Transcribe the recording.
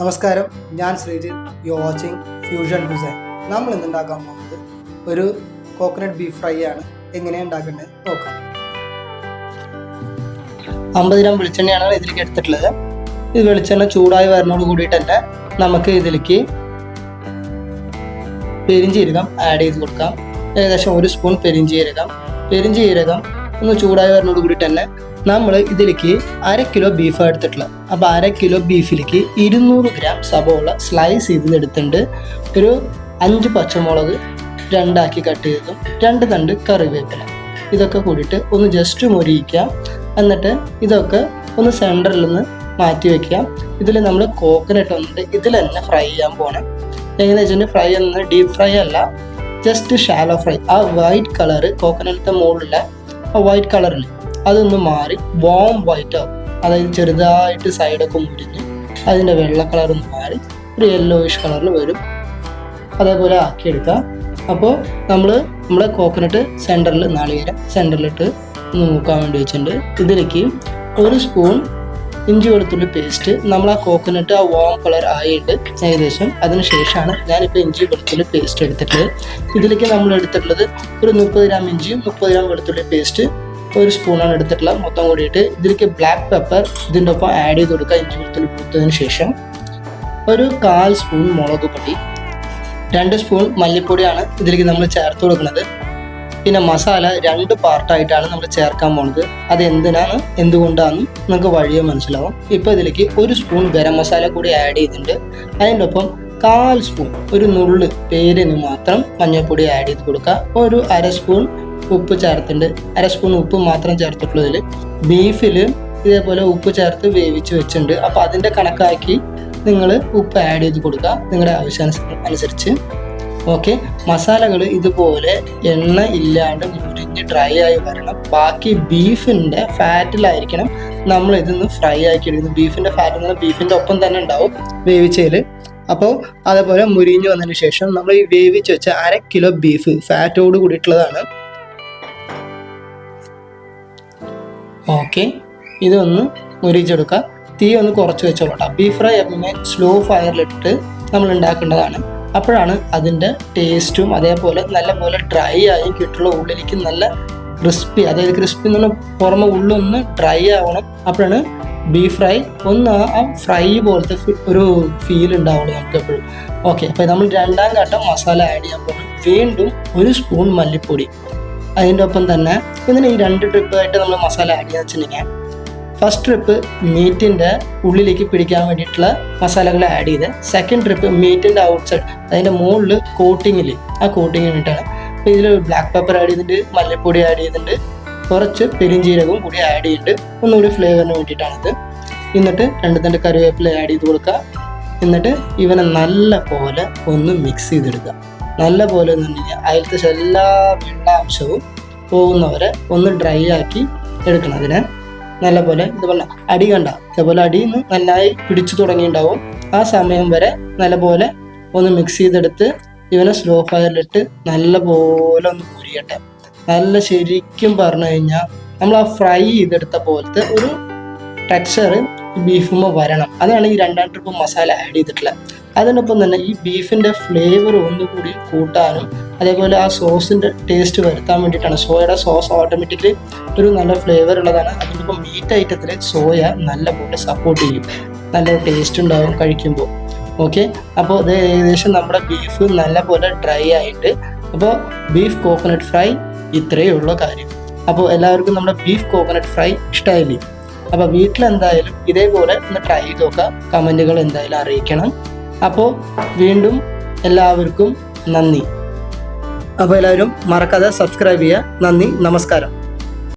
നമസ്കാരം. ഞാൻ Sreejith you watching fusion design നമ്മൾ ഇന്ന് ഉണ്ടാക്കാൻ പോകുന്നത് ഒരു കോക്കനട്ട് ബീഫ് ഫ്രൈ ആണ്. എങ്ങനെയാണ് ഉണ്ടാക്കേണ്ടത്? നോക്കാം. അമ്പത് ഗ്രാം വെളിച്ചെണ്ണയാണ് ഇതിലേക്ക് എടുത്തിട്ടുള്ളത്. ഇത് വെളിച്ചെണ്ണ ചൂടായി വരുന്നതോട് കൂടിയിട്ട് തന്നെ നമുക്ക് ഇതിലേക്ക് പെരിഞ്ചീരകം ആഡ് ചെയ്ത് കൊടുക്കാം. ഏകദേശം ഒരു സ്പൂൺ പെരിഞ്ചീരകം. പെരിഞ്ചീരകം ഒന്ന് ചൂടായി വരുന്നതോട് കൂടി തന്നെ നമ്മൾ ഇതിലേക്ക് അര കിലോ ബീഫ് എടുത്തിട്ടുള്ളത്. അപ്പോൾ അര കിലോ ബീഫിലേക്ക് ഇരുന്നൂറ് ഗ്രാം സബോള സ്ലൈസ് ചെയ്ത് എടുത്തിട്ടുണ്ട്. ഒരു അഞ്ച് പച്ചമുളക് രണ്ടാക്കി കട്ട് ചെയ്തതും രണ്ട് തണ്ട് കറിവേപ്പില. ഇതൊക്കെ കൂടിയിട്ട് ഒന്ന് ജസ്റ്റ് മൊരിയിക്കാം. എന്നിട്ട് ഇതൊക്കെ ഒന്ന് സെന്ററിൽ നിന്ന് മാറ്റി വെക്കാം. ഇതിൽ നമ്മൾ കോക്കനട്ട് വന്നിട്ട് ഇതിൽ തന്നെ ഫ്രൈ ചെയ്യാൻ പോകണം എങ്ങനെയാ വെച്ചിട്ടുണ്ടെങ്കിൽ ഫ്രൈ എന്നത് ഡീപ്പ് ഫ്രൈ അല്ല ജസ്റ്റ് ഷാലോ ഫ്രൈ ആ വൈറ്റ് കളറ് കോക്കനട്ടിന്റെ മുകളിലെ വൈറ്റ് കളറിൽ അതൊന്ന് മാറി വോം വൈറ്റ് ആവും. അതായത് ചെറുതായിട്ട് സൈഡൊക്കെ മുരിഞ്ഞ് അതിന്റെ വെള്ള കളർ ഒന്ന് മാറി ഒരു യെല്ലോയിഷ് കളറിൽ വരും. അതേപോലെ ആക്കിയെടുക്കാം അപ്പോൾ നമ്മൾ നമ്മുടെ കോക്കനട്ട് സെന്ററിൽ നാളികേരം സെന്ററിലിട്ട് നോക്കാൻ വേണ്ടി വെച്ചിട്ടുണ്ട്. ഇതിലേക്ക് ഒരു സ്പൂൺ ഇഞ്ചി വെളുത്തുള്ളി പേസ്റ്റ് നമ്മൾ ആ കോക്കനട്ട് ആ വാം കളർ ആയിട്ട് ഏകദേശം അതിന് ശേഷമാണ് ഞാനിപ്പോൾ ഇഞ്ചി വെളുത്തുള്ളി പേസ്റ്റ് എടുത്തിട്ടുള്ളത്. ഇതിലേക്ക് നമ്മൾ എടുത്തിട്ടുള്ളത് ഒരു മുപ്പത് ഗ്രാം ഇഞ്ചിയും മുപ്പത് ഗ്രാം വെളുത്തുള്ളി പേസ്റ്റ് ഒരു സ്പൂണാണ് എടുത്തിട്ടുള്ളത് മൊത്തം കൂടിയിട്ട്. ഇതിലേക്ക് ബ്ലാക്ക് പെപ്പർ ഇതിന്റെ ഒപ്പം ആഡ് ചെയ്ത് കൊടുക്കുക ഇഞ്ചി വെളുത്തുള്ളി പൂത്തതിന് ശേഷം. ഒരു കാൽ സ്പൂൺ മുളക് പൊടി രണ്ട് സ്പൂൺ മല്ലിപ്പൊടിയാണ് ഇതിലേക്ക് നമ്മൾ ചേർത്ത് കൊടുക്കുന്നത്. പിന്നെ മസാല രണ്ട് പാർട്ടായിട്ടാണ് നമ്മൾ ചേർക്കാൻ പോണത്. അത് എന്തിനാണ് എന്തുകൊണ്ടാണെന്ന് നിങ്ങൾക്ക് വഴിയെ മനസ്സിലാവും. ഇപ്പോൾ ഇതിലേക്ക് ഒരു സ്പൂൺ ഗരം മസാല കൂടി ആഡ് ചെയ്തിട്ടുണ്ട്. അതിന്റെ ഒപ്പം കാൽ സ്പൂൺ ഒരു നുള്ള് പേരിന് മാത്രം മഞ്ഞൾപ്പൊടി ആഡ് ചെയ്ത് കൊടുക്കുക. ഒരു അര സ്പൂൺ ഉപ്പ് ചേർത്തിട്ടുണ്ട്. അര സ്പൂൺ ഉപ്പ് മാത്രം ചേർത്തിട്ടുള്ളതിൽ ബീഫിൽ ഇതേപോലെ ഉപ്പ് ചേർത്ത് വേവിച്ച് വെച്ചിട്ടുണ്ട്. അപ്പോൾ അതിന്റെ കണക്കാക്കി നിങ്ങൾ ഉപ്പ് ആഡ് ചെയ്ത് കൊടുക്കുക. നിങ്ങളുടെ ആവശ്യാനുസ- അനുസരിച്ച്. ഓക്കെ മസാലകൾ ഇതുപോലെ എണ്ണ ഇല്ലാണ്ട് മുരിഞ്ഞ് ഡ്രൈ ആയി വരണം. ബാക്കി ബീഫിന്റെ ഫാറ്റിലായിരിക്കണം നമ്മൾ ഇതൊന്ന് ഫ്രൈ ആക്കി എടുക്കുന്നത് ബീഫിന്റെ ഫാറ്റ് എന്ന് പറഞ്ഞാൽ ബീഫിന്റെ ഒപ്പം തന്നെ ഉണ്ടാവും വേവിച്ചതിൽ അപ്പോൾ അതേപോലെ മുരിഞ്ഞ് വന്നതിന് ശേഷം നമ്മൾ ഈ വേവിച്ച് വെച്ച അര കിലോ ബീഫ് ഫാറ്റോട് കൂടിയിട്ടുള്ളതാണ്. ഓക്കെ ഇതൊന്ന് മുരിച്ചെടുക്കുക തീ ഒന്ന് കുറച്ച് വെച്ചോളൂ ബീഫ് ഫ്രൈ പിന്നെ സ്ലോ ഫയറിലിട്ട് നമ്മൾ ഉണ്ടാക്കേണ്ടതാണ് അപ്പോഴാണ് അതിന്റെ ടേസ്റ്റും അതേപോലെ നല്ലപോലെ ഡ്രൈ ആയി കിട്ടുള്ള ഉള്ളിലേക്ക് നല്ല ക്രിസ്പി അതായത് ക്രിസ്പി എന്ന് പറഞ്ഞാൽ പുറമെ ഉള്ളൊന്ന് ഡ്രൈ ആവണം. അപ്പോഴാണ് ബീഫ് ഫ്രൈ ഒന്ന് ആ ഫ്രൈ പോലത്തെ ഒരു ഫീൽ ഉണ്ടാവുള്ളൂ നമുക്ക് എപ്പോഴും ഓക്കെ അപ്പോൾ നമ്മൾ രണ്ടാം ഘട്ടം മസാല ആഡ് ചെയ്യാൻ പോകും വീണ്ടും ഒരു സ്പൂൺ മല്ലിപ്പൊടി. അതിന്റെ ഒപ്പം തന്നെ ഇതിന് ഈ രണ്ട് ട്രിപ്പായിട്ട് നമ്മൾ മസാല ആഡ് ചെയ്യാന്ന് വെച്ചിട്ടുണ്ടെങ്കിൽ ഫസ്റ്റ് ട്രിപ്പ് മീറ്റിന്റെ ഉള്ളിലേക്ക് പിടിക്കാൻ വേണ്ടിയിട്ടുള്ള മസാലകൾ ആഡ് ചെയ്ത്. സെക്കൻഡ് ട്രിപ്പ് മീറ്റിന്റെ ഔട്ട്സൈഡ് അതിന്റെ മുകളിൽ കോട്ടിങ്ങിൽ ആ കോട്ടിങ് വേണ്ടിയിട്ടാണ് അപ്പോൾ ഇതിൽ ബ്ലാക്ക് പെപ്പർ ആഡ് ചെയ്തിട്ടുണ്ട് മല്ലിപ്പൊടി ആഡ് ചെയ്തിട്ടുണ്ട്. കുറച്ച് പെരിഞ്ചീരകവും കൂടി ആഡ് ചെയ്തിട്ട് ഒന്നുകൂടി ഫ്ലേവറിന് വേണ്ടിയിട്ടാണിത്. എന്നിട്ട് രണ്ട് തണ്ട് കറിവേപ്പില ആഡ് ചെയ്ത് കൊടുക്കുക. എന്നിട്ട് ഇവനെ നല്ല പോലെ ഒന്ന് മിക്സ് ചെയ്തെടുക്കുക. നല്ല പോലെ എന്ന് പറഞ്ഞാൽ അതിലത്തെ എല്ലാ വെള്ളാംശവും പോകുന്നവരെ ഒന്ന് ഡ്രൈ ആക്കി എടുക്കണം അതിനെ. നല്ല പോലെ ഇതുപോലെ അടി കണ്ട ഇതുപോലെ അടിയിൽ നിന്ന് നന്നായി പിടിച്ചു തുടങ്ങിയിട്ടുണ്ടാവും. ആ സമയം വരെ നല്ലപോലെ ഒന്ന് മിക്സ് ചെയ്തെടുത്ത് ഇവനെ സ്ലോ ഫയറിലിട്ട് നല്ല പോലെ ഒന്ന് മുരിയട്ടെ നല്ല ശരിക്കും പറഞ്ഞു കഴിഞ്ഞാൽ നമ്മൾ ആ ഫ്രൈ ചെയ്തെടുത്ത പോലത്തെ ഒരു ടെക്സ്ചർ ബീഫുമ്മ വരണം. അതാണ് ഈ രണ്ടാം ട്രിപ്പ് മസാല ആഡ് ചെയ്തിട്ടുള്ളത്. അതിനൊപ്പം തന്നെ ഈ ബീഫിന്റെ ഫ്ലേവർ ഒന്നുകൂടി കൂട്ടാനും അതേപോലെ ആ സോസിന്റെ ടേസ്റ്റ് വരുത്താൻ വേണ്ടിയിട്ടാണ്. സോയയുടെ സോസ് ഓട്ടോമാറ്റിക്കലി ഒരു നല്ല ഫ്ലേവർ ഉള്ളതാണ്. അതിനിപ്പം മീറ്റ് ഐറ്റത്തിൽ സോയ നല്ലപോലെ സപ്പോർട്ട് ചെയ്യും. നല്ല ടേസ്റ്റ് ഉണ്ടാവും കഴിക്കുമ്പോൾ. ഓക്കെ അപ്പോൾ ഇത് ഏകദേശം നമ്മുടെ ബീഫ് നല്ലപോലെ ഡ്രൈ ആയിട്ട്. അപ്പോൾ ബീഫ് കോക്കനട്ട് ഫ്രൈ ഇത്രയേ ഉള്ള കാര്യം. അപ്പോൾ എല്ലാവർക്കും നമ്മുടെ ബീഫ് കോക്കനട്ട് ഫ്രൈ ഇഷ്ടമായില്ലേ അപ്പോൾ വീട്ടിലെന്തായാലും ഇതേപോലെ ഒന്ന് ട്രൈ ചെയ്ത് നോക്കുക കമന്റുകൾ എന്തായാലും അറിയിക്കണം. അപ്പോൾ വീണ്ടും എല്ലാവർക്കും നന്ദി. അപ്പോൾ എല്ലാവരും മറക്കാതെ സബ്സ്ക്രൈബ് ചെയ്യുക. നന്ദി നമസ്കാരം.